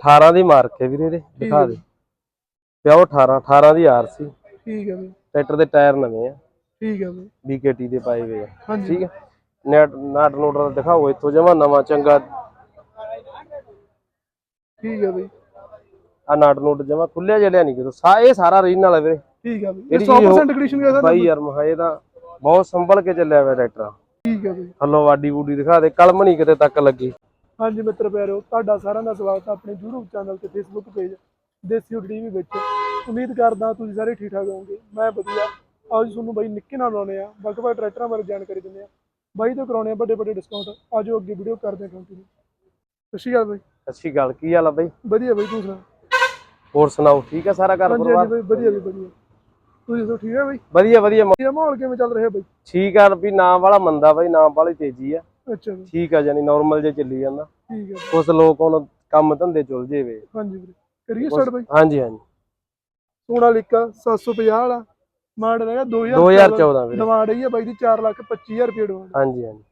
18 ਦੀ mark ਹੈ ਵੀਰੇ ਇਹਦੇ ਦਿਖਾ ਦੇ। ਪਿਓ 18 18 ਦੀ ਆਰ ਸੀ। ਠੀਕ ਹੈ ਬਈ ਟਰੈਕਟਰ ਦੇ ਟਾਇਰ ਨਵੇਂ ਆ। ਠੀਕ ਹੈ ਬਈ ਬੀਕੇਟੀ ਦੇ ਪਾਏ ਹੋਏ ਆ। ਠੀਕ ਹੈ। ਨੈਟ ਨਾਟ ਨੋਟਰ ਦਿਖਾਓ ਇੱਥੋਂ ਜਮਾ ਨਵਾਂ ਚੰਗਾ। ਠੀਕ ਹੈ ਬਈ ਆ ਨਾਟ ਨੋਟ ਜਮਾ ਖੁੱਲਿਆ ਜਲਿਆ ਨਹੀਂ ਕਿਤੋਂ। ਸਾ ਇਹ ਸਾਰਾ ਰੀਜਨਲ ਹੈ ਵੀਰੇ। ਠੀਕ ਹੈ ਬਈ ਇਹ ਜਿਹੜੀ ਚੀਜ਼ 100% ਕੰਡੀਸ਼ਨ ਕਿਹਦਾ ਬਾਈ ਯਾਰ ਮਹਾਏ ਦਾ ਬਹੁਤ ਸੰਭਲ ਕੇ ਚੱਲਿਆ ਹੋਇਆ ਟਰੈਕਟਰ ਠੀਕ ਹੈ ਬਈ ਥੱਲੋਂ ਵਾਡੀ ਵੂਡੀ ਦਿਖਾ ਦੇ ਕਲਮ ਨਹੀਂ ਕਿਤੇ ਤੱਕ ਲੱਗੀ। ਹਾਂਜੀ ਮਿੱਤਰ ਪਿਆਰਿਓ ਤੁਹਾਡਾ ਸਾਰਿਆਂ ਦਾ ਸਵਾਗਤ ਹੈ ਆਪਣੇ YouTube ਚੈਨਲ ਤੇ Facebook ਪੇਜ ਦੇਸੀ ਉਡ ਟੀਵੀ ਵਿੱਚ। ਉਮੀਦ ਕਰਦਾ ਤੁਸੀਂ ਸਾਰੇ ਠੀਕ ਠਾਕ ਹੋਵੋਗੇ। ਮੈਂ ਵਧੀਆ। ਅੱਜ ਤੁਹਾਨੂੰ ਬਾਈ ਨਿੱਕੇ ਨਾਲ ਲਾਉਣੇ ਆ ਵੱਖ-ਵੱਖ ਟਰੈਕਟਰਾਂ ਬਾਰੇ ਜਾਣਕਾਰੀ ਦਿੰਦੇ ਆ ਬਾਈ ਤੋਂ ਕਰਾਉਣੇ ਆ ਵੱਡੇ ਵੱਡੇ ਡਿਸਕਾਊਂਟ ਆਜੋ ਅੱਗੇ ਵੀਡੀਓ ਕਰਦੇ ਹਾਂ ਕੰਟੀਨਿਊ ਸਤਿ ਸ਼੍ਰੀ ਅਕਾਲ ਬਾਈ। ਸਤਿ ਸ਼੍ਰੀ ਅਕਾਲ। ਕੀ ਹਾਲ ਆ ਬਾਈ? ਵਧੀਆ ਬਾਈ ਤੂੰ ਸੁਣਾ? ਹੋਰ ਸੁਣਾਓ ਠੀਕ ਆ ਸਾਰਾ ਘਰ ਪਰਿਵਾਰ ਹਾਂਜੀ ਬਾਈ ਵਧੀਆ ਵੀ ਵਧੀਆ। ਤੁਸੀਂ ਦੱਸੋ ਠੀਕ ਹੈ ਬਾਈ? ਵਧੀਆ ਵਧੀਆ। ਮਾਹੌਲ ਕਿਵੇਂ ਚੱਲ ਰਿਹਾ ਬਾਈ? ਠੀਕ ਆ ਵੀ ਨਾਮ ਵਾਲਾ ਮੰਦਾ ਬਾਈ ਨਾਮ ਵਾਲੀ ਤੇਜ਼ੀ ਆ। ਅੱਛਾ ਠੀਕ ਆ ਜਾਨੀ ਨਾਰਮਲ ਜੇ ਚੱਲੀ ਜਾਂਦਾ। ਠੀਕ ਹੈ ਕੁਝ ਲੋਕ ਹੁਣ ਕੰਮ ਧੰਦੇ ਚੁਲ ਜੇਵੇ ਹਾਂਜੀ ਵੀਰੇ। ਕਰੀਏ ਸਟਾਰਟ ਬਾਈ? ਹਾਂਜੀ ਹਾਂਜੀ। ਸੋਨਾਲੀਕਾ 750 ਵਾਲਾ। ਮਾਡਲ ਹੈਗਾ 2014 2014 ਵੀਰੇ। ਡਿਮਾਂਡ ਆ ਬਾਈ ਦੀ 4 ਲੱਖ 25000 ਰੁਪਏ ਡਿਮਾਂਡ ਹਾਂਜੀ ਹਾਂਜੀ।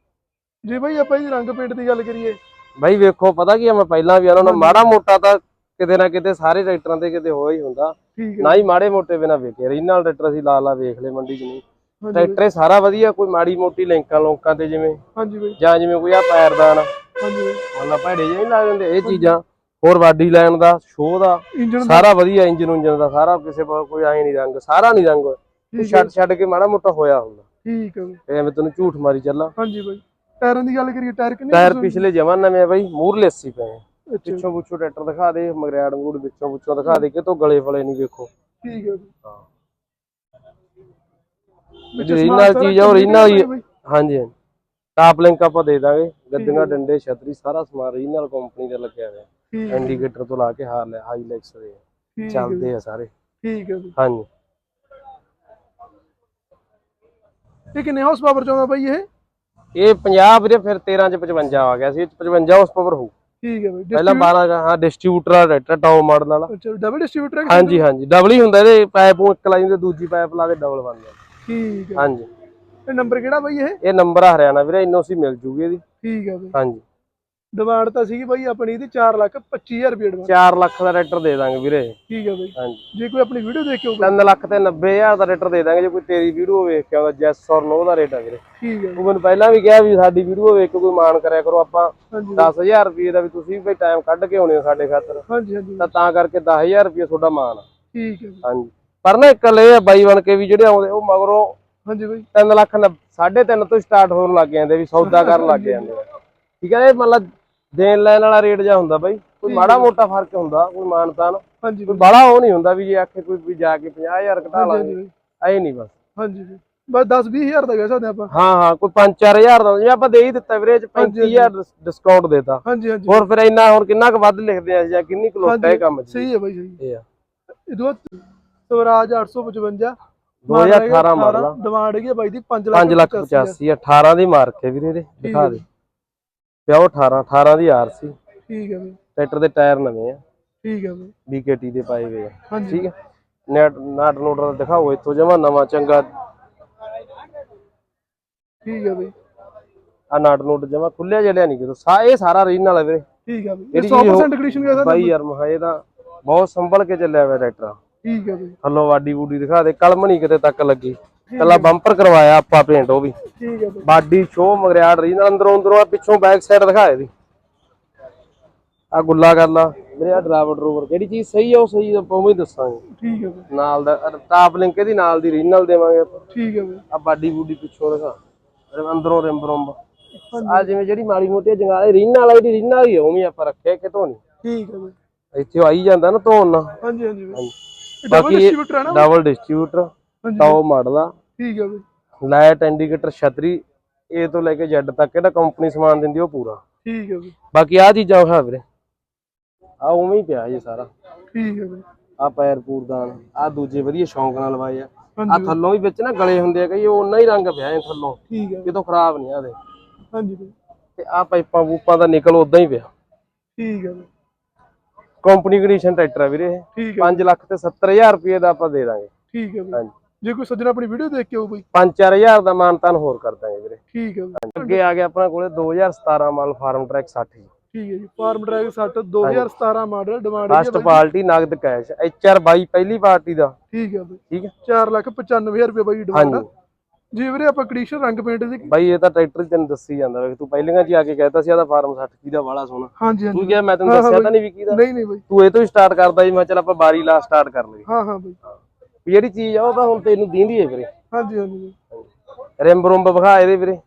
ਜੇ ਬਾਈ ਆਪਾਂ ਇਹਦੀ ਰੰਗ ਪੇਂਟ ਦੀ ਗੱਲ ਕਰੀਏ। ਬਾਈ ਵੇਖੋ ਪਤਾ ਕੀ ਆ ਮੈਂ ਪਹਿਲਾਂ ਵੀ ਉਹਨਾਂ ਨੂੰ ਮਾੜਾ ਮੋਟਾ ਤਾਂ ਕਿਤੇ ਨਾ ਕਿਤੇ ਸਾਰੇ ਟਰੈਕਟਰਾਂ ਤੇ ਕਿਤੇ ਹੋ ਹੀ ਹੁੰਦਾ। ਠੀਕ ਹੈ ਨਾ ਹੀ ਮਾੜੇ ਮੋਟੇ ਬਿਨਾ ਵੇਖੇ। ਰੀਨਲ ਟਰੈਕਟਰ ਅਸੀਂ ਲਾ ਲਾ ਵੇਖ ਲਏ ਮੰਡੀ 'ਚ ਨਹੀਂ। ਟਰੈਕਟਰ ਇਹ ਸਾਰਾ ਵਧੀਆ ਕੋਈ ਮਾੜੀ ਮੋਟੀ ਲਿੰਕਾਂ ਲੋਕਾਂ ਤੇ ਜਿਵੇਂ ਹਾਂਜੀ ਬਾਈ। ਜਾਂ ਜਿਵੇਂ ਕੋਈ ਆ ਪੈਰਦਾਨ ਹਾਂਜੀ ਬਾਈ। ਮੱਲਾ ਭੈੜੇ ਜਿਹੇ ਨਹੀਂ ਲਾ ਦਿੰਦੇ ਇਹ ਚੀਜ਼ਾਂ। ਹੋਰ ਵਾਡੀ ਲੈਣ ਦਾ ਸ਼ੋਅ ਦਾ ਸਾਰਾ ਵਧੀਆ ਇੰਜਨ ਉਂਜਨ ਦਾ ਸਾਰਾ ਕਿਸੇ ਕੋਈ ਐ ਨਹੀਂ ਰੰਗ ਸਾਰਾ ਨਹੀਂ ਰੰਗ ਛੱਡ ਛੱਡ ਕੇ ਮਾੜਾ ਮੋਟਾ ਹੋਇਆ ਹੁੰਦਾ। ਠੀਕ ਹੈ ਬਾਈ। ਐਵੇਂ ਤੈਨੂੰ ਝੂਠ ਮਾਰੀ ਚੱਲਾਂ। ਹਾਂਜੀ ਬਾਈ। ਟਾਇਰਾਂ ਦੀ ਗੱਲ ਕਰੀਏ ਟਾਇਰ ਕਿੰਨੇ ਟਾਇਰ ਪਿਛਲੇ ਜਮਾਂ ਨਵੇਂ ਆ ਬਾਈ ਮੂਰਲੇ 80 ਪਏ ਪਿੱਛੋਂ ਪੁੱਛੋ ਟਰੈਕਟਰ ਦਿਖਾ ਦੇ ਮਗਰਿਆੜ ਮੂੜ ਵਿੱਚੋਂ ਪੁੱਛੋਂ ਦਿਖਾ ਦੇ ਕਿਤੋਂ ਗਲੇ ਫਲੇ ਨਹੀਂ ਵੇਖੋ। ਠੀਕ ਹੈ ਬਾਈ। ਹਾਂ। ਵਿੱਚ ਜਿਹੜੀ ਸਮਾਨ ਨਾਲ ਸਾਰਾ ਚੀਜ਼ ਆ ਉਹ ਰੀਨਲ ਹੀ ਹੈ? ਹਾਂਜੀ ਹਾਂਜੀ। ਟਾਪ ਲਿੰਕ ਆਪਾਂ ਦੇ ਦਾਂਗੇ। ਗੱਦੀਆਂ ਡੰਡੇ ਛਤਰੀ ਸਾਰਾ ਸਮਾਨ ਰੀਨਲ ਕੰਪਨੀ ਦਾ ਲੱਗਿਆ ਹੋਇਆ। ਹੈ ਇੰਡੀਕੇਟਰ ਤੋਂ ਲਾ ਕੇ ਹਾਰ ਲੈ ਹਾਈਲੈਕਸ ਦੇ। ਹੈ ਚੱਲਦੇ ਆ ਸਾਰੇ। ਠੀਕ ਹੈ ਹਾਂਜੀ। ਇਹ ਕਿੰਨੇ ਹਾਊਸ ਪਾਵਰ ਚਾਹੁੰਦਾ ਬਾਈ ਇਹ? ਇਹ 50 ਵੀਰੇ ਫਿਰ 13 ਚ 55 ਆ ਗਿਆ ਸੀ। ਇਹ 'ਚ 55 ਉਸ ਪਾਵਰ ਹੋਊ। ਠੀਕ ਹੈ ਬਾਈ। ਪਹਿਲਾਂ 12 ਦਾ ਹਾਂ ਡਿਸਟ੍ਰੀਬਿਊਟਰ ਟਰੈਕਟਰ ਟਾਪ ਮਾਡਲ ਵਾਲਾ। ਅੱਛਾ ਡਬਲ ਡਿਸਟ੍ਰੀਬਿਊਟਰ ਹੈ ਹਾਂਜੀ ਹਾਂਜੀ। ਡਬਲ ਹੀ ਹੁੰਦਾ ਇਹਦੇ ਪਾਈਪ ਇੱਕ ਲਾ ਜਾਂਦੇ ਦੂਜੀ ਪਾਈਪ ਲਾ ਕੇ ਡਬਲ ਬਣ ਜਾਂਦਾ ਠੀਕ ਹੈ ਹਾਂਜੀ। ਇਹ ਨੰਬਰ ਕਿਹੜਾ ਬਾਈ ਇਹ? ਇਹ ਨੰਬਰ ਆ ਹਰਿਆਣਾ ਵੀਰੇ ਐਨਓਸੀ ਮਿਲ ਜੂਗੀ ਇਹਦੀ। ਠੀਕ ਹੈ ਬਾਈ। ਹਾਂਜੀ। ਡਿਮਾਂਡ ਤਾਂ ਸੀਗੀ ਬਾਈ ਆਪਣੀ ਇਹਦੀ 4 ਲੱਖ 25000 ਰੁਪਏ ਡਿਮਾਂਡ 4 ਲੱਖ ਦਾ ਟਰੈਕਟਰ ਦੇ ਦਾਂਗੇ ਵੀਰੇ। ਠੀਕ ਹੈ ਬਾਈ। ਹਾਂਜੀ। ਜੇ ਕੋਈ ਆਪਣੀ ਵੀਡੀਓ ਦੇਖ ਕੇ ਆਊਗਾ 3 ਲੱਖ ਤੇ 90000 ਦਾ ਟਰੈਕਟਰ ਦੇ ਦਾਂਗੇ ਜੇ ਕੋਈ ਤੇਰੀ ਵੀਡੀਓ ਵੇਖ ਕੇ ਆਉਂਦਾ ਜੈਸ ਔਰ ਨੋ ਦਾ ਰੇਟ ਆ ਵੀਰੇ। ਠੀਕ ਹੈ ਉਹ ਮੈਨੂੰ ਪਹਿਲਾਂ ਵੀ ਕਿਹਾ ਵੀ ਸਾਡੀ ਵੀਡੀਓ ਵੇਖ ਕੇ ਕੋਈ ਮਾਨ ਕਰਿਆ ਕਰੋ ਆਪਾਂ ਹਾਂਜੀ। 10000 ਰੁਪਏ ਦਾ ਵੀ ਤੁਸੀਂ ਵੀ ਟਾਈਮ ਕੱਢ ਕੇ ਆਉਣੇ ਹੋ ਸਾਡੇ ਖਾਤਰ। ਹਾਂਜੀ ਹਾਂਜੀ। ਤਾਂ ਤਾਂ ਕਰਕੇ 10000 ਰੁਪਏ ਤੁਹਾਡਾ ਮਾਨ ਆ। ਠੀਕ ਹੈ। ਹਾਂਜੀ। ਪਰ ਨਾ ਇੱਕ ਲੈ ਆ ਬਾਈ ਬਣ ਕੇ ਵੀ ਜਿਹੜੇ ਆਉਂਦੇ ਉਹ ਮਗਰੋਂ ਹਾਂਜੀ ਬਾਈ। 3 ਲੱਖ 3.5 ਤੋਂ ਸਟਾਰਟ ਹੋਣ ਲੱਗ ਜਾਂਦੇ ਵੀ ਸੌਦਾ ਕਰਨ ਲੱਗ ਜਾਂਦੇ ਠੀਕ ਹੈ ਇਹ ਮਤਲਬ ਦੇਣ ਲੈਣ ਵਾਲਾ ਰੇਟ ਜਾਂ ਹੁੰਦਾ ਬਾਈ। ਕੋਈ ਮਾੜਾ ਮੋਟਾ ਫ਼ਰਕ ਹੁੰਦਾ ਕੋਈ ਮਾਨਤਾਨ। ਹਾਂਜੀ ਕੋਈ ਬਾਲਾ ਉਹ ਨਹੀਂ ਹੁੰਦਾ ਵੀ ਜੇ ਆਖੇ ਕੋਈ ਵੀ ਜਾ ਕੇ 50000 ਘਟਾ ਲਾਂਗੇ। ਐ ਨਹੀਂ ਬਸ। ਹਾਂਜੀ ਬਸ 10 20000 ਦਾ ਕਹਿ ਸਕਦੇ ਆਪਾਂ। ਹਾਂ ਹਾਂ ਕੋਈ 5-4000 ਦਾ ਜੇ ਆਪਾਂ ਦੇ ਹੀ ਦਿੱਤਾ ਵੀਰੇ ਚ 35000 ਡਿਸਕਾਊਂਟ ਦੇਤਾ। ਹਾਂਜੀ ਹਾਂਜੀ। ਹੋਰ ਫਿਰ ਇੰਨਾ ਹੋਰ ਕਿੰਨਾ ਕੁ ਵੱਧ ਲਿਖਦੇ ਆ ਜਾਂ ਕਿੰਨੀ ਕੁ ਲੋਟਾ ਇਹ ਕੰਮ ਚ? ਸਹੀ ਹੈ ਬਾਈ ਸਹੀ ਇਹ ਆ। ਇਹ ਦੋ ਸਵਰਾਜ 855 2018 ਮਾਡਲ ਡਿਮਾਂਡ ਹੈਗੀ ਬਾਈ ਦੀ 5 5 ਲੱਖ 85 18 ਦੀ ਮਾਰਕ ਹੈ ਵੀਰੇ ਇਹਦੇ ਦਿਖਾ ਦੇ। ਪਿਓ 18 18 ਦੀ ਆਰ ਸੀ। ਠੀਕ ਹੈ ਬਾਈ ਟਰੈਕਟਰ ਦੇ ਟਾਇਰ ਨਵੇਂ ਆ। ਠੀਕ ਹੈ ਬਾਈ ਬੀਕੇਟੀ ਦੇ ਪਾਏ ਹੋਏ ਆ। ਠੀਕ ਹੈ। ਨੈਟ ਨਾਟ ਨੋਟਰ ਦਿਖਾਓ ਇੱਥੋਂ ਜਮਾ ਨਵਾਂ ਚੰਗਾ। ਠੀਕ ਹੈ ਬਾਈ ਆ ਨਾਟ ਨੋਟ ਜਮਾ ਖੁੱਲਿਆ ਜਲਿਆ ਨਹੀਂ ਕਿਤੋਂ ਸਾ ਇਹ ਸਾਰਾ ਰੀਜਨਲ ਹੈ ਵੀਰੇ। ਠੀਕ ਹੈ ਬਾਈ ਜਿਹੜੀ ਇਹ ਚੀਜ਼ 100% ਕੰਡੀਸ਼ਨ ਕਿਹਦਾ ਬਾਈ ਯਾਰ ਮਹਾਏ ਦਾ ਬਹੁਤ ਸੰਭਲ ਕੇ ਚੱਲਿਆ ਹੋਇਆ ਟਰੈਕਟਰ ਠੀਕ ਹੈ ਬਾਈ ਥੱਲੋਂ ਵਾਡੀ ਵੂਡੀ ਦਿਖਾ ਦੇ ਕਲਮ ਨਹੀਂ ਕਿਤੇ ਤੱਕ ਲੱਗੀ। ਕੱਲਾ ਬੰਪਰ ਕਰਵਾਇਆ ਆਪਾਂ ਪੇਂਟ ਉਹ ਵੀ। ਠੀਕ ਹੈ ਬਾਈ ਬਾਡੀ ਸ਼ੋ ਮਗਰਿਆੜ ਰੀਜਨਲ ਅੰਦਰੋਂ ਅੰਦਰੋਂ ਆ ਪਿੱਛੋਂ ਬੈਕ ਸਾਈਡ ਦਿਖਾ ਇਹਦੀ। ਆ ਗੁੱਲਾ ਕਰ ਲਾ। ਮੇਰੇ ਆ ਡਰਾਈਵਰ ਡਰੂਵਰ ਜਿਹੜੀ ਚੀਜ਼ ਸਹੀ ਆ ਉਹ ਸਹੀ ਆਪਾਂ ਉਵੇਂ ਹੀ ਦੱਸਾਂਗੇ। ਠੀਕ ਹੈ ਬਾਈ ਨਾਲ ਦਾ ਟਾਪ ਲਿੰਕ ਇਹਦੀ ਨਾਲ ਦੀ ਰੀਜਨਲ ਦੇਵਾਂਗੇ ਆਪਾਂ। ਠੀਕ ਹੈ ਬਾਈ ਆ ਬਾਡੀ ਬੂਡੀ ਪਿੱਛੋਂ ਦਿਖਾ। ਅੰਦਰੋਂ ਰਿੰਬ ਰੁੰਬ ਆ ਜਿਵੇਂ ਜਿਹੜੀ ਮਾੜੀ ਮੋਟੀ ਜੰਗਾਲੇ ਰੀਨਾ ਵਾਲੀ ਜਿਹੜੀ ਰੀਨਾ ਵਾਲੀ ਉਵੇਂ ਆਪਾਂ ਰੱਖਿਆ ਕਿਤੋਂ ਨਹੀਂ ਠੀਕ ਹੈ ਬਾਈ ਇੱਥੇ ਆਈ ਜਾਂਦਾ ਨਾ ਧੋਣ ਨਾਲ। ਹਾਂਜੀ। ਹਾਂਜੀ। ਬਾਕੀ ਡਿਸਟ੍ਰੀਬਿਊਟਰ ਹੈ ਨਾ ਡਬਲ ਡਿਸਟ੍ਰੀਬਿਊਟਰ ਹਾਂਜੀ। ਟਾਪ ਮਾਡਲ ਆ। ਠੀਕ ਹੈ ਬਾਈ। ਲਾਈਟ ਇੰਡੀਕੇਟਰ ਛਤਰੀ A ਤੋਂ ਲੈ ਕੇ Z ਤੱਕ ਇਹਦਾ ਕੰਪਨੀ ਸਮਾਨ ਦਿੰਦੀ ਉਹ ਪੂਰਾ। ਠੀਕ ਹੈ ਬਾਈ। ਬਾਕੀ ਆ ਚੀਜ਼ਾਂ ਵਿਖਾ ਵੀਰੇ। ਆ ਉਵੇਂ ਹੀ ਪਿਆ ਜੀ ਸਾਰਾ। ਠੀਕ ਹੈ ਬਾਈ। ਆ ਪੈਰ ਪੂਰਦਾਨ ਆ ਦੂਜੇ ਵਧੀਆ ਸ਼ੌਂਕ ਨਾਲ ਲਵਾਏ ਆ। ਆ ਥੱਲੋਂ ਵੀ ਵਿੱਚ ਨਾ ਗਲੇ ਹੁੰਦੇ ਆ ਕਈ ਉਹ ਉਹਨਾਂ ਹੀ ਰੰਗ ਪਿਆ ਇਹ ਥੱਲੋਂ। ਠੀਕ ਹੈ ਕਿਤੋਂ ਖਰਾਬ ਨਹੀਂ ਆਦੇ ਹਾਂਜੀ ਤੇ ਆ ਪਾਈਪਾਂ ਪੂਪਾਂ ਦਾ ਨਿਕਲ ਉਦਾਂ ਹੀ ਪਿਆ। ਠੀਕ ਹੈ ਬਾਈ। ਕੰਪਨੀ ਕੰਡੀਸ਼ਨ ਟਰੈਕਟਰ ਆ ਵੀਰੇ ਇਹ। ਠੀਕ ਹੈ। 5 ਲੱਖ ਤੇ 70000 ਰੁਪਏ ਦਾ ਆਪਾਂ ਦੇ ਦਾਂਗੇ। ਠੀਕ ਹੈ ਹਾਂਜੀ। ਜੇ ਕੋਈ ਸੱਜਣ ਆਪਣੀ ਵੀਡੀਓ ਦੇਖ ਕੇ ਆਊ ਬਾਈ। 5-4000 ਦਾ ਮਾਨਤਾਨ ਹੋਰ ਕਰ ਦਾਂਗੇ ਵੀਰੇ। ਠੀਕ ਹੈ ਬਾਈ ਅੱਗੇ ਆ ਗਿਆ ਆਪਣਾ ਕੋਲੇ 2017 ਮਾਡਲ ਫਾਰਮ ਟਰੈਕ 60 ਜੀ। ਠੀਕ ਹੈ ਜੀ ਫਾਰਮ ਟਰੈਕ 60 2017 ਮਾਡਲ ਡਿਮਾਂਡ ਹੈ ਫਸਟ ਪਾਰਟੀ ਨਗਦ ਕੈਸ਼ ਐਚਆਰ 22 ਪਹਿਲੀ ਪਾਰਟੀ ਦਾ। ਠੀਕ ਹੈ ਬਈ। ਠੀਕ ਹੈ। 4 ਲੱਖ 95000 ਰੁਪਏ ਬਾਈ ਡਿਮਾਂਡ ਜੀ ਵੀਰੇ ਆਪਾਂ ਕੰਡੀਸ਼ਨ ਰੰਗ ਪੇਂਟ ਦੀ ਬਾਈ ਇਹ ਤਾਂ ਟਰੈਕਟਰ ਤੈਨੂੰ ਦੱਸੀ ਜਾਂਦਾ ਵੇ। ਤੂੰ ਪਹਿਲੀਆਂ ਜੀ ਆ ਕੇ ਕਹਿਤਾ ਸੀ ਇਹਦਾ ਫਾਰਮ 60 ਕੀ ਦਾ ਵਾਲਾ ਸੋਹਣਾ। ਹਾਂਜੀ ਹਾਂਜੀ। ਤੂੰ ਕਿਹਾ ਮੈਂ ਤੈਨੂੰ ਦੱਸਿਆ। ਤਾਂ ਨਹੀਂ ਵੀ ਕਿਹਦਾ ਨਹੀਂ ਨਹੀਂ ਬਾਈ। ਤੂੰ ਇਹ ਤੋਂ ਹੀ ਸਟਾਰਟ ਕਰਦਾ ਜੀ ਮੈਂ ਚੱਲ ਆਪਾਂ ਬਾਰੀ ਲਾ ਸਟਾਰਟ ਕਰ ਲਈਏ। ਹਾਂ ਹਾਂ ਬਾਈ। ਵੀ ਜਿਹੜੀ ਚੀਜ਼ ਆ ਉਹ ਤਾਂ ਹੁਣ ਤੈਨੂੰ ਦੀਂਦੀ ਹੈ ਵੀਰੇ। ਹਾਂਜੀ ਹਾਂਜੀ। ਰਿੰਬ ਰੁੰਬ ਵਿਖਾ ਇਹਦੇ ਵੀਰੇ।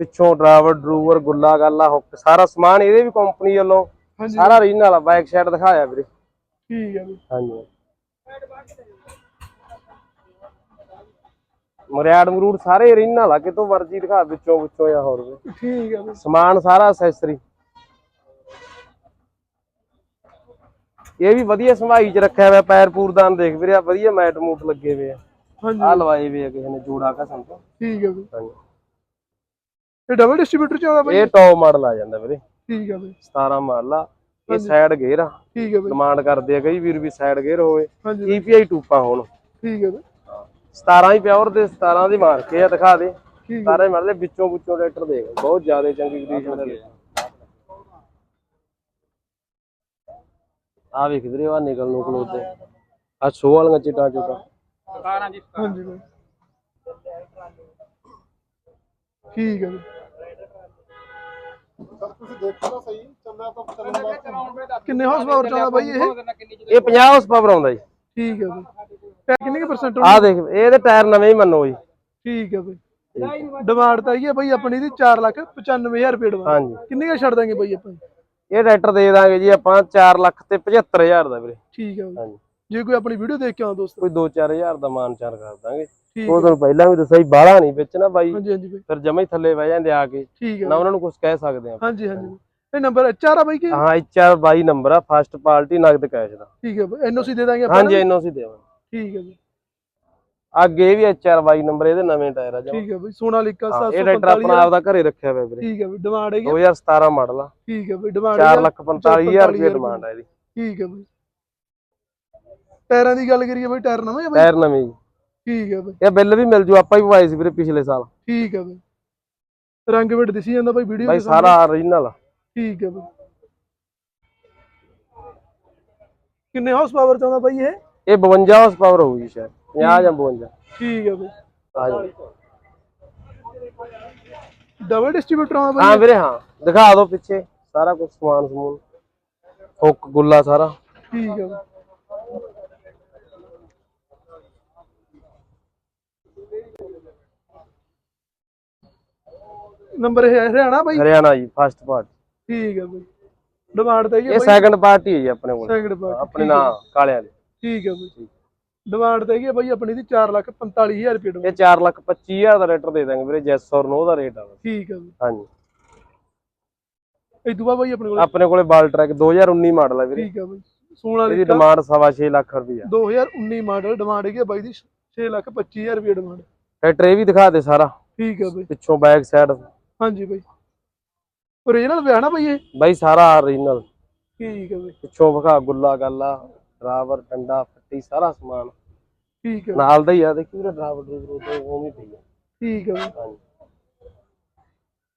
ਪਿੱਛੋਂ ਡਰਾਈਵਰ ਡਰੂਵਰ ਗੁੱਲਾ ਗਾਲਾ ਹੁੱਕ ਸਾਰਾ ਸਮਾਨ ਇਹਦੇ ਵੀ ਕੰਪਨੀ ਵੱਲੋਂ ਸਾਰਾ ਰੀਜਨਲ ਆ ਬੈਕ ਸਾਈਡ ਦਿਖਾਇਆ ਵੀਰੇ। ਠੀਕ ਹੈ ਬਾਈ। ਹਾਂਜੀ। ਮਰਿਆੜ ਮਰੂੜ ਸਾਰੇ ਰੀਜਨਲ ਆ ਕਿਤੋਂ ਮਰਜ਼ੀ ਦਿਖਾ ਵਿੱਚੋਂ ਵਿੱਚੋਂ ਜਾਂ ਹੋਰ ਵੀ। ਠੀਕ ਹੈ ਬਾਈ ਸਮਾਨ ਸਾਰਾ ਅਸੈਸਰੀ ਇਹ ਵੀ ਵਧੀਆ ਸੰਭਾਈ ਚ ਰੱਖਿਆ ਹੋਇਆ ਪੈਰ ਪੂਰਦਾਨ ਦੇਖ ਵੀਰੇ ਆ ਵਧੀਆ ਮੈਟ ਮੂਟ ਲੱਗੇ ਹੋਏ ਆ। ਹਾਂਜੀ। ਆ ਲਵਾਏ ਹੋਏ ਆ ਕਿਸੇ ਨੇ ਜੋੜਾ ਕਸਮ ਤੋਂ। ਠੀਕ ਹੈ ਬਾਈ। ਹਾਂਜੀ। ਇਹ ਡਬਲ ਡਿਸਟ੍ਰੀਬਿਊਟਰ ਚ ਆਉਂਦਾ ਬਾਈ? ਇਹ ਟੌਪ ਮਾਡਲ ਆ ਜਾਂਦਾ ਵੀਰੇ। ਠੀਕ ਹੈ ਬਾਈ। 17 ਮਾਡਲ ਆ। ਇਹ ਸਾਈਡ ਗੇਅਰ ਆ। ਠੀਕ ਹੈ ਬਾਈ। ਡਿਮਾਂਡ ਕਰਦੇ ਆ ਕਈ ਵੀਰ ਵੀ ਸਾਈਡ ਗੇਅਰ ਹੋਵੇ। ਹਾਂਜੀ। EPI ਟੂਪਾਂ ਹੋਣ। ਠੀਕ ਹੈ ਬਾਈ। 17 ਹੀ ਪਿਓਰ ਦੇ 17 ਦੀ ਮਾਰ ਕੇ ਆ ਦਿਖਾ ਦੇ। ਸਾਰੇ ਮਾਡਲ ਦੇ ਵਿੱਚੋਂ ਵਿੱਚੋਂ ਟਰੈਕਟਰ ਦੇਖ। ਬਹੁਤ ਜ਼ਿਆਦਾ ਚੰਗੀ ਕੰਡੀਸ਼ਨ ਦੇ ਆ ਵੇਖ ਵੀਰੇ ਆ ਨਿਕਲ ਨੂੰ ਕਲੋਤੇ ਆ ਸ਼ੋ ਵਾਲੀਆਂ ਚਿਟਾਂ ਚੁਟਾਂ। ਹਾਂਜੀ ਬਾਈ। ਠੀਕ ਹੈ ਬਾਈ। ਕਿੰਨੇ ਹਾਰਸ ਪਾਵਰ ਚ ਆਉਂਦਾ ਬਾਈ ਇਹ? ਇਹ 50 ਹਾਰਸ ਪਾਵਰ ਆਉਂਦਾ ਜੀ। ਠੀਕ ਹੈ ਕਿੰਨੇ ਕੁ ਪਰਸੈਂਟ ਆ ਦੇਖ ਇਹਦੇ ਟਾਇਰ ਨਵੇਂ ਹੀ ਮੰਨੋ ਜੀ। ਠੀਕ ਹੈ ਬਾਈ। ਡਿਮਾਂਡ ਤਾਂ ਇਹ ਹੈ ਬਾਈ ਆਪਣੀ ਦੀ 4 ਲੱਖ 95000 ਰੁਪਏ ਡਿਮਾਂਡ। ਹਾਂਜੀ। ਕਿੰਨੇ ਕੁ ਛੱਡ ਦਾਂਗੇ ਬਾਈ ਆਪਾਂ? ਇਹ ਟਰੈਕਟਰ ਦੇ ਦਾਂਗੇ ਜੀ ਆਪਾਂ 4 ਲੱਖ ਤੇ 75000 ਦਾ ਵੀਰੇ। ਠੀਕ ਹੈ ਬਾਈ। ਹਾਂਜੀ। ਜੇ ਕੋਈ ਆਪਣੀ ਵੀਡੀਓ ਦੇਖ ਕੇ ਆਉਂਦਾ ਦੋਸਤ। ਕੋਈ 2-4000 ਦਾ ਮਾਨ ਚਾਰ ਕਰ ਦਾਂਗੇ। ਠੀਕ ਉਹ ਤੁਹਾਨੂੰ ਪਹਿਲਾਂ ਵੀ ਦੱਸਿਆ ਸੀ ਬਾਹਲਾ ਨਹੀਂ ਵਿੱਚ ਨਾ ਬਾਈ। ਹਾਂਜੀ ਹਾਂਜੀ ਫਿਰ ਜਮਾ ਥੱਲੇ ਬਹਿ ਜਾਂਦੇ ਆ ਕੇ। ਠੀਕ ਹੈ ਨਾ ਉਹਨਾਂ ਨੂੰ ਕੁਝ ਕਹਿ ਸਕਦੇ ਆ ਹਾਂਜੀ ਹਾਂਜੀ ਬਾਈ। ਇਹ ਨੰਬਰ ਐਚਆਰ ਆ ਬਾਈ ਕਿ? ਹਾਂ HR 22 ਨੰਬਰ ਆ ਫਸਟ ਪਾਰਟੀ ਨਗਦ ਕੈਸ਼ ਦਾ। ਠੀਕ ਹੈ ਬਾਈ। ਐਨਓਸੀ ਦੇ ਦਾਂਗੇ ਆਪਾਂ ਹਾਂਜੀ ਐਨਓਸੀ ਦੇਵਾਂਗੇ ਠੀਕ ਹੈ ਬਾਈ ਅੱਗੇ ਵੀ HR 22 ਨੰਬਰ ਇਹਦੇ ਨਵੇਂ ਟਾਇਰ ਆ ਜਮਾਂ। ਠੀਕ ਹੈ ਬਾਈ ਸੋਨਾਲੀਕਾ ਹਾਂ, ਇਹ ਟਰੈਕਟਰ ਆਪਣਾ 745 ਆਪਦਾ ਘਰੇ ਰੱਖਿਆ ਹੋਇਆ ਵੀਰੇ। ਠੀਕ ਹੈ ਬਾਈ ਡਿਮਾਂਡ ਹੈਗੀ 2017 ਮਾਡਲ ਆ। ਠੀਕ ਹੈ ਬਾਈ ਡਿਮਾਂਡ 4 ਲੱਖ 45000 ਰੁਪਏ ਡਿਮਾਂਡ ਆ ਇਹਦੀ। ਠੀਕ ਹੈ ਬਾਈ ਟਾਇਰਾਂ ਦੀ ਗੱਲ ਕਰੀਏ ਬਾਈ ਟਾਇਰ ਨਵੇਂ ਆ ਬਾਈ? ਟਾਇਰ ਨਵੇਂ ਜੀ। ਠੀਕ ਹੈ ਬਾਈ। ਇਹ ਬਿੱਲ ਵੀ ਮਿਲ ਜੂ ਆਪਾਂ ਹੀ ਪਵਾਏ ਸੀ ਵੀਰੇ ਪਿਛਲੇ ਸਾਲ। ਠੀਕ ਹੈ ਬਾਈ। ਰੰਗ ਵਿਟ ਦਿਸੀ ਜਾਂਦਾ ਬਾਈ ਵੀਡੀਓ ਬਾਈ ਸਾਰਾ ਓਰੀਜਨਲ ਆ। ਠੀਕ ਹੈ ਬਾਈ। ਕਿੰਨੇ ਹਾਰਸ ਪਾਵਰ ਚ ਆਉਂਦਾ ਬਾਈ ਇਹ? ਇਹ 52 ਹਾਰਸ ਪਾਵਰ ਹੋਊਗੀ ਸ਼ਾਇਦ 50 ਜਾਂ 52 ਠੀਕ ਹੈ ਬਾਈ। ਹਾਂਜੀ ਡਬਲ ਡਿਸਟ੍ਰੀਬਿਊਟਰ ਆਉਂਦਾ ਬਾਈ। ਹਾਂ ਵੀਰੇ ਹਾਂ। ਦਿਖਾ ਦਿਓ ਪਿੱਛੇ ਸਾਰਾ ਕੁਝ ਸਮਾਨ ਸਮੂਨ। ਹੁੱਕ ਗੁੱਲਾ ਸਾਰਾ। ਠੀਕ ਹੈ ਬਾਈ। ਨੰਬਰ ਇਹ ਹੈ ਹਰਿਆਣਾ ਬਾਈ? ਹਰਿਆਣਾ ਜੀ ਫਸਟ ਪਾਰਟੀ ਠੀਕ ਹੈ ਬਾਈ। ਡਿਮਾਂਡ ਤਾਂ ਇਹ ਸੈਕੰਡ ਪਾਰਟੀ ਹੈ ਜੀ ਆਪਣੇ ਕੋਲ। ਸੈਕਿੰਡ ਪਾਰਟ ਆਪਣੇ ਨਾਂ ਕਾਲਿਆਂ ਦੀ। ਠੀਕ ਹੈ ਬਾਈ। ਡਿਮਾਂਡ ਤਾਂ ਇਹ ਹੈ ਬਾਈ ਆਪਣੀ ਦੀ 4 ਲੱਖ 45000 ਰੁਪਏ ਡਿਮਾਂਡ ਇਹ 4 ਲੱਖ 25000 ਦਾ ਰੇਟਰ ਦੇ ਦਾਂਗੇ ਵੀਰੇ ਜੈਸ ਔਰ ਨੋ ਦਾ ਰੇਟ ਆ ਠੀਕ ਹੈ ਬਾਈ। ਹਾਂਜੀ। ਇਹ ਦੁਆ ਬਾਈ ਆਪਣੇ ਕੋਲ ਆਪਣੇ ਕੋਲੇ ਬਾਲ ਟਰੈਕ 2019 ਮਾਡਲ ਹੈ ਵੀਰੇ। ਠੀਕ ਹੈ ਬਾਈ। ਸੋਨਾ ਇਹਦੀ ਦੀ ਡਿਮਾਂਡ ਸਵਾ ਛੇ ਲੱਖ ਰੁਪਈਆ। 2019 ਮਾਡਲ ਡਿਮਾਂਡ ਹੈਗੀ ਬਾਈ ਦੀ 6 ਲੱਖ 25000 ਰੁਪਏ ਡਿਮਾਂਡ ਟਰੈਕਟਰ ਇਹ ਵੀ ਦਿਖਾ ਦੇ ਸਾਰਾ। ਠੀਕ ਹੈ ਬਾਈ। ਪਿੱਛੋਂ ਬੈਕ ਸਾਈਡ ਹਾਂਜੀ ਬਾਈ। ਓਰੀਜਨਲ ਵਿਆਹ ਨਾ ਬਾਈ ਇਹ? ਬਾਈ ਸਾਰਾ ਓਰੀਜਨਲ ਠੀਕ ਹੈ ਬਾਈ। ਪਿੱਛੋਂ ਵਿਖਾ ਗੁੱਲਾ ਗੱਲਾ ਡਰਾਈਵਰ ਡੰਡਾ ਫੱਟੀ ਸਾਰਾ ਸਮਾਨ। ਠੀਕ ਹੈ। ਨਾਲ ਦਾ ਹੀ ਆ ਦੇਖੀ ਵੀਰੇ ਡਰਾਈਵਰ ਡਰੂਵਰ ਉਹ ਉਵੇਂ ਪਈ ਆ ਠੀਕ ਹੈ ਬਾਈ ਹਾਂਜੀ।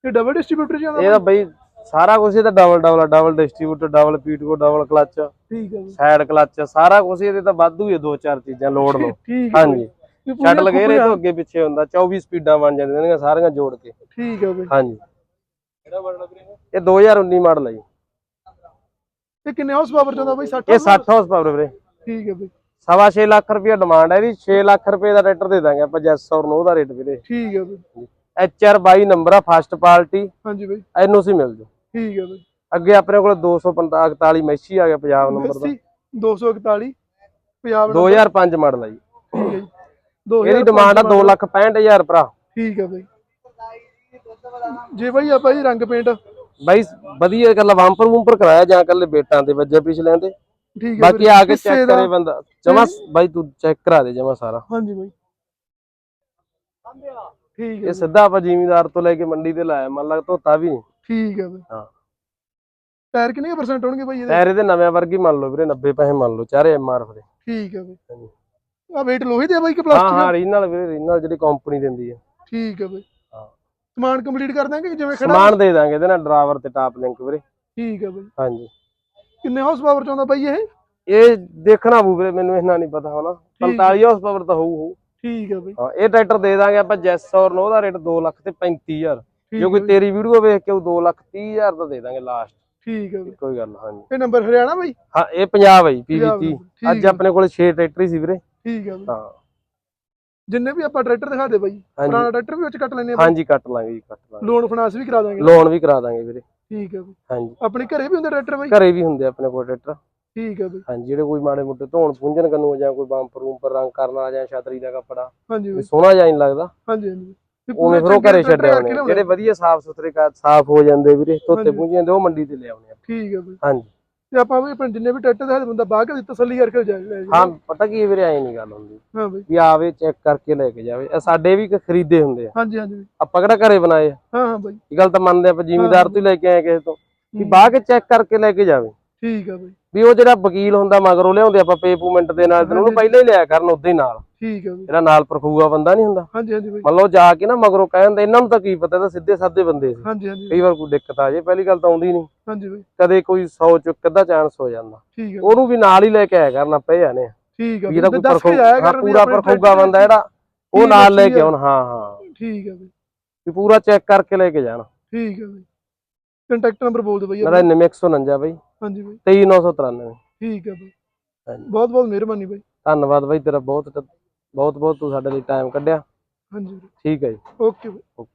ਇਹ ਡਬਲ ਡਿਸਟ੍ਰੀਬਿਊਟਰ ਜਾਂਦਾ ਇਹ ਤਾਂ ਬਈ? ਸਾਰਾ ਕੁਝ ਇਹਦਾ double double double distributor double ਪੀਟਕੋ double clutch ਠੀਕ ਹੈ ਬਾਈ ਸਾਈਡ ਕਲਚ ਸਾਰਾ ਕੁਝ ਇਹਦੇ ਤਾਂ ਵਾਧੂ ਹੀ ਆ ਦੋ ਚਾਰ ਚੀਜ਼ਾਂ ਲੋਡ ਲਓ ਠੀਕ ਹੈ ਹਾਂਜੀ। ਛੱਡ ਲਗੇ ਰੇ ਤੋਂ ਅੱਗੇ ਪਿੱਛੇ ਹੁੰਦਾ 24 ਸਪੀਡਾਂ ਬਣ ਜਾਂਦੀਆਂ ਨੇ ਸਾਰੀਆਂ ਜੋੜ ਕੇ। ਠੀਕ ਹੈ ਬਾਈ। ਹਾਂਜੀ। ਇਹ? 2019 ਮਾਡਲ ਹੈ ਜੀ। ਇਹ ਕਿੰਨੇ ਹਾਰਸ ਪਾਵਰ ਜਾਂਦਾ ਬਾਈ? 60 ਇਹ 60 ਹਾਰਸ ਪਾਵਰ ਵੀਰੇ। ਠੀਕ ਹੈ ਬਾਈ। ਸਵਾ ਛੇ ਲੱਖ ਰੁਪਏ ਡਿਮਾਂਡ ਹੈ ਇਹਦੀ 6 ਲੱਖ ਰੁਪਏ ਦਾ ਟਰੈਕਟਰ ਦੇ ਦਾਂਗੇ ਆਪਾਂ ਜੈਸ ਔਰ ਨੋ ਦਾ ਰੇਟ ਵੀਰੇ। ਠੀਕ ਹੈ ਬਾਈ। HR 22 ਨੰਬਰ ਆ ਫਸਟ ਪਾਰਟੀ ਹਾਂਜੀ ਬਾਈ। ਐਨਓਸੀ ਮਿਲ ਜੂ ਠੀਕ ਹੈ ਬਾਈ। ਅੱਗੇ ਆਪਣੇ ਕੋਲ 245 ਮੈਸੀ ਆ ਗਿਆ ਪੰਜਾਬ ਨੰਬਰ ਦਾ। ਅੱਸੀ, 241 ਪੰਜਾਬ ਦਾ 2005 ਮਾਡਲ ਹੈ ਜੀ। ਠੀਕ ਹੈ ਜੀ। 2000 ਇਹਦੀ ਡਿਮਾਂਡ ਆ 2 ਲੱਖ 65000 ਭਰਾ। ਠੀਕ ਹੈ ਬਾਈ। ਜੇ ਬਾਈ ਆਪਾਂ ਜੀ ਰੰਗ ਪੇਂਟ ਬਾਈ ਵਧੀਆ ਕੱਲਾ ਵਾਂਪਰ ਵੂੰਪਰ ਕਰਾਇਆ ਜਾਂ ਕੱਲੇ ਬੇਟਾਂ ਤੇ ਵੱਜੇ ਪਿਛਲਿਆਂ ਤੇ ਠੀਕ ਹੈ ਬਾਕੀ। ਆ ਕੇ ਚੈੱਕ ਦਾ- ਕਰੇ ਬੰਦਾ। ਜਮਾ ਬਾਈ ਤੂੰ ਚੈੱਕ ਕਰਾ ਦੇ ਜਮਾ ਸਾਰਾ। ਹਾਂਜੀ ਬਾਈ। ਠੀਕ ਹੈ ਇਹ ਸਿੱਧਾ ਆਪਾਂ ਜ਼ਿਮੀਦਾਰ ਤੋਂ ਲੈ ਕੇ ਮੰਡੀ ਤੇ ਲਾਇਆ। ਮੰਨ ਲਾ ਧੋਤਾ ਵੀ ਠੀਕ ਹੈ ਬਾਈ ਹਾਂ। ਟਾਇਰ ਕਿੰਨੇ ਪਰਸੈਂਟ ਹੋਣਗੇ ਬਾਈ ਇਹਦੇ? ਟਾਇਰ ਇਹਦੇ ਨਵੇਂ ਵਰਗੀ ਮੰਨ ਲਓ ਵੀਰੇ 90 ਪੈਸੇ ਮੰਨ ਲਓ ਚਾਰੇ ਐਮਆਰਐਫ ਦੇ। ਠੀਕ ਹੈ ਬਾਈ। ਆ weight ਲੋਹੇ ਦੇ ਆ ਬਾਈ ਕਿ ਹਾਂ ਪਲਾਸਟਿਕ ਹਾਂ ਰੀਨਲ ਵੀਰੇ ਰੀਨਲ ਜਿਹੜੀ ਕੰਪਨੀ ਦਿੰਦੀ ਹੈ ਠੀਕ ਹੈ ਬਾਈ ਹਾਂ। ਸਮਾਨ ਕੰਪਲੀਟ ਕਰ ਦਾਂਗੇ ਜਿਵੇਂ ਖੜਾ? ਸਮਾਨ ਦੇ ਦਾਂਗੇ ਇਹਦੇ ਨਾਲ ਡਰਾਈਵਰ ਤੇ ਟਾਪ ਲਿੰਕ ਵੀਰੇ। ਠੀਕ ਹੈ ਬਾਈ। ਹਾਂਜੀ। ਕਿੰਨੇ ਹਾਰਸ ਪਾਵਰ ਚ ਆਉਂਦਾ ਬਾਈ ਇਹ? ਇਹ ਦੇਖਣਾ ਪਊ ਵੀਰੇ ਮੈਨੂੰ ਇਹਨਾਂ ਨਹੀਂ ਪਤਾ ਹੋਣਾ 45 ਹਾਰਸ ਪਾਵਰ ਤਾਂ ਹੋਊ ਠੀਕ ਹੈ ਬਾਈ। ਹਾਂ ਇਹ ਟਰੈਕਟਰ ਦੇ ਦਾਂਗੇ ਆਪਾਂ ਜੈਸ ਔਰ ਨੋ ਦਾ ਰੇਟ 2 ਲੱਖ ਤੇ 35000 ਠੀਕ ਜੋ ਕੋਈ ਤੇਰੀ ਵੀਡੀਓ ਵੇਖ ਕੇ ਉਹ 2 ਲੱਖ 30000 ਦਾ ਦੇ ਦਾਂਗੇ ਲਾਸਟ ਠੀਕ ਹੈ ਬਾਈ। ਕੋਈ ਗੱਲ ਹਾਂਜੀ। ਇਹ ਨੰਬਰ ਹਰਿਆਣਾ ਬਾਈ? ਹਾਂ ਇਹ ਪੰਜਾਬ ਹੈ ਜੀ ਪੰਜਾਬ PV30 number, ਠੀਕ ਅੱਜ ਆਪਣੇ ਕੋਲ 6 ਟਰੈਕਟਰ ਸੀ ਵੀਰੇ। ਠੀਕ ਹੈ ਬਾਈ। ਹਾਂ। ਜਿੰਨੇ ਵੀ ਆਪਾਂ ਟਰੈਕਟਰ ਦਿਖਾ ਦੇ ਬਾਈ ਪੁਰਾਣਾ ਟਰੈਕਟਰ ਵੀ ਵਿੱਚ ਕੱਟ ਲੈਣੇ ਆ ਹਾਂਜੀ ਕੱਟ ਲਾਂਗੇ ਜੀ ਕੱਟ ਲਾਂਗੇ। ਲੋਨ ਫਾਈਨਾਂਸ ਵੀ ਕਰਾ ਦਾਂਗੇ। ਲੋਨ ਵੀ ਕਰਾ ਦਾਂਗੇ ਵੀਰੇ। ਠੀਕ ਹੈ ਬਾਈ। ਹਾਂਜੀ। ਆਪਣੇ ਘਰੇ ਵੀ ਹੁੰਦੇ ਟਰੈਕਟਰ ਬਾਈ? ਘਰੇ ਵੀ ਹੁੰਦੇ ਆਪਣੇ ਕੋਲ ਟਰੈਕਟਰ। ਠੀਕ ਹੈ ਬਾਈ। ਹਾਂਜੀ ਜਿਹੜੇ ਕੋਈ ਮਾੜੇ ਮੋਟੇ ਧੋਣ ਪੁੰਜਣ ਕੰਨੂ ਜਾਂ ਕੋਈ ਬੰਪਰ ਰੂੰਪਰ ਰੰਗ ਕਰਨ ਵਾਲਾ ਜਾਂ ਛਤਰੀ ਦਾ ਕੱਪੜਾ ਹਾਂਜੀ ਬਾਈ। ਸੋਹਣਾ ਜਿਹਾ ਨਹੀਂ ਲੱਗਦਾ। ਹਾਂਜੀ ਹਾਂਜੀ। ਉਵੇਂ ਫਿਰ ਉਹ ਘਰੇ ਛੱਡੇ ਆਉਣੇ ਜਿਹੜੇ ਵਧੀਆ ਸਾਫ਼ ਸੁਥਰੇ ਕਾ ਸਾਫ਼ ਹੋ ਜਾਂਦੇ ਵੀਰੇ ਧੋਤੇ। ਪੁੰਜੇ ਜਾਂਦੇ ਉਹ ਮੰਡੀ ਤੇ ਲੈ ਆਉਣੇ ਆ ਠੀਕ ਹੈ ਬਾਈ। ਹਾਂਜੀ। ਤੇ ਆਪਾਂ ਵੀ ਆਪਣੇ ਜਿੰਨੇ ਵੀ ਟਰੈਕਟਰ ਦੇ ਬੰਦਾ ਬਾਅਦ ਵਿੱਚ ਤਸੱਲੀ ਕਰਕੇ ਜਾਏ ਲੈ ਜਾਏ। ਹਾਂ ਪਤਾ ਕੀ ਹੈ ਵੀਰੇ ਐ ਨਹੀਂ ਗੱਲ ਹੁੰਦੀ। ਹਾਂ ਬਾਈ। ਵੀ ਆਵੇ ਚੈੱਕ ਕਰਕੇ ਲੈ ਕੇ ਜਾਵੇ। ਇਹ ਸਾਡੇ ਵੀ ਕ- ਖਰੀਦੇ ਹੁੰਦੇ ਆ। ਹਾਂਜੀ ਹਾਂਜੀ ਬਾਈ। ਆਪਾਂ ਕਿਹੜਾ ਘਰੇ ਬਣਾਏ ਆ? ਹਾਂ ਹਾਂ ਬਾਈ। ਇਹ ਗੱਲ ਤਾਂ ਮੰਨਦੇ ਆਪਾਂ ਜ਼ਿਮੀਦਾਰ ਤੋਂ ਹੀ ਲੈ ਕੇ ਆਏ ਕਿਸੇ ਤੋਂ। ਹੂੰ, ਬਾਹ ਕੇ ਚੈੱਕ ਕਰਕੇ ਲੈ ਕੇ ਜਾਵੇ। ਠੀਕ ਹੈ ਬਾਈ। ਵੀ ਉਹ ਜਿਹੜਾ ਵਕੀਲ ਹੁੰਦਾ ਮਗਰੋਂ ਲਿਆਉਂਦੇ ਆਪਾਂ ਪੇਪੂਮੈਂਟ ਦੇ ਨਾਲ ਤੇ ਉਹਨੂੰ। ਪਹਿਲਾਂ ਹੀ ਲਿਆ ਕਰਨ ਹੀ ਨਾਲ। ਠੀਕ ਬਾਈ। ਜਿਹੜਾ ਨਾਲ ਪਰਖੂਗਾ ਬੰਦਾ ਨਹੀਂ ਹੁੰਦਾ। ਹਾਂਜੀ ਹਾਂਜੀ ਬਾਈ। ਮੰਨ ਲਓ ਜਾ ਕੇ ਨਾ ਮਗਰੋਂ ਕਹਿੰਦੇ ਇਹਨਾਂ ਨੂੰ ਤਾਂ ਕੀ ਪਤਾ ਤਾਂ ਸਿੱਧੇ ਸਾਦੇ ਬੰਦੇ ਸੀ। ਹਾਂਜੀ ਹਾਂਜੀ। ਕਈ ਵਾਰ ਕੋਈ ਦਿੱਕਤ ਆ ਜੇ ਪਹਿਲੀ ਗੱਲ ਤਾਂ ਆਉਂਦੀ ਨਹੀਂ। ਹਾਂਜੀ ਬਾਈ। ਕਦੇ ਕੋਈ 100 ਚ ਅੱਧਾ ਚਾਂਸ ਹੋ ਜਾਂਦਾ। ਠੀਕ ਹੈ ਉਹਨੂੰ ਵੀ ਨਾਲ ਹੀ ਲੈ ਕੇ ਆਇਆ ਕਰਨਾ ਪਏ ਜਾਣੇ ਠੀਕ ਵੀ ਇਹਦਾ ਕੋਈ ਦੱਸ ਕੇ ਪਰਖੂ ਜਾਇਆ ਹਾਂ ਕਰ ਵੀ ਪੂਰਾ ਪਰਖੂਗਾ ਬੰਦਾ ਜਿਹੜਾ ਉਹ ਨਾਲ ਲੈ ਕੇ ਆ। ਆਉਣ ਹਾਂ ਹਾਂ। ਠੀਕ ਹੈ ਬਾਈ। ਵੀ ਪੂਰਾ ਚੈੱਕ ਕਰਕੇ ਲੈ ਕੇ ਜਾਣ। ਠੀਕ ਹੈ ਬਾਈ। ਕੰਟੈਕਟ ਨੰਬਰ ਬੋਲ ਦਿਓ ਬਾਈ ਮੇਰਾ ਆਪਣਾ। 9149 ਬਾਈ। ਹਾਂਜੀ ਬਾਈ। 23993 ਠੀਕ ਹੈ ਬਾਈ। ਹਾਂਜੀ। ਬਹੁਤ ਬਹੁਤ ਮਿਹਰਬਾਨੀ ਬਾਈ। ਧੰਨਵਾਦ ਬਾਈ ਤੇਰਾ ਬਹੁਤ ਬਹੁਤ ਬਹੁਤ ਤੂੰ ਸਾਡੇ ਲਈ ਟਾਈਮ ਕੱਢਿਆ। ਹਾਂਜੀ ਠੀਕ ਹੈ ਜੀ। ਓਕੇ ਬਾਈ।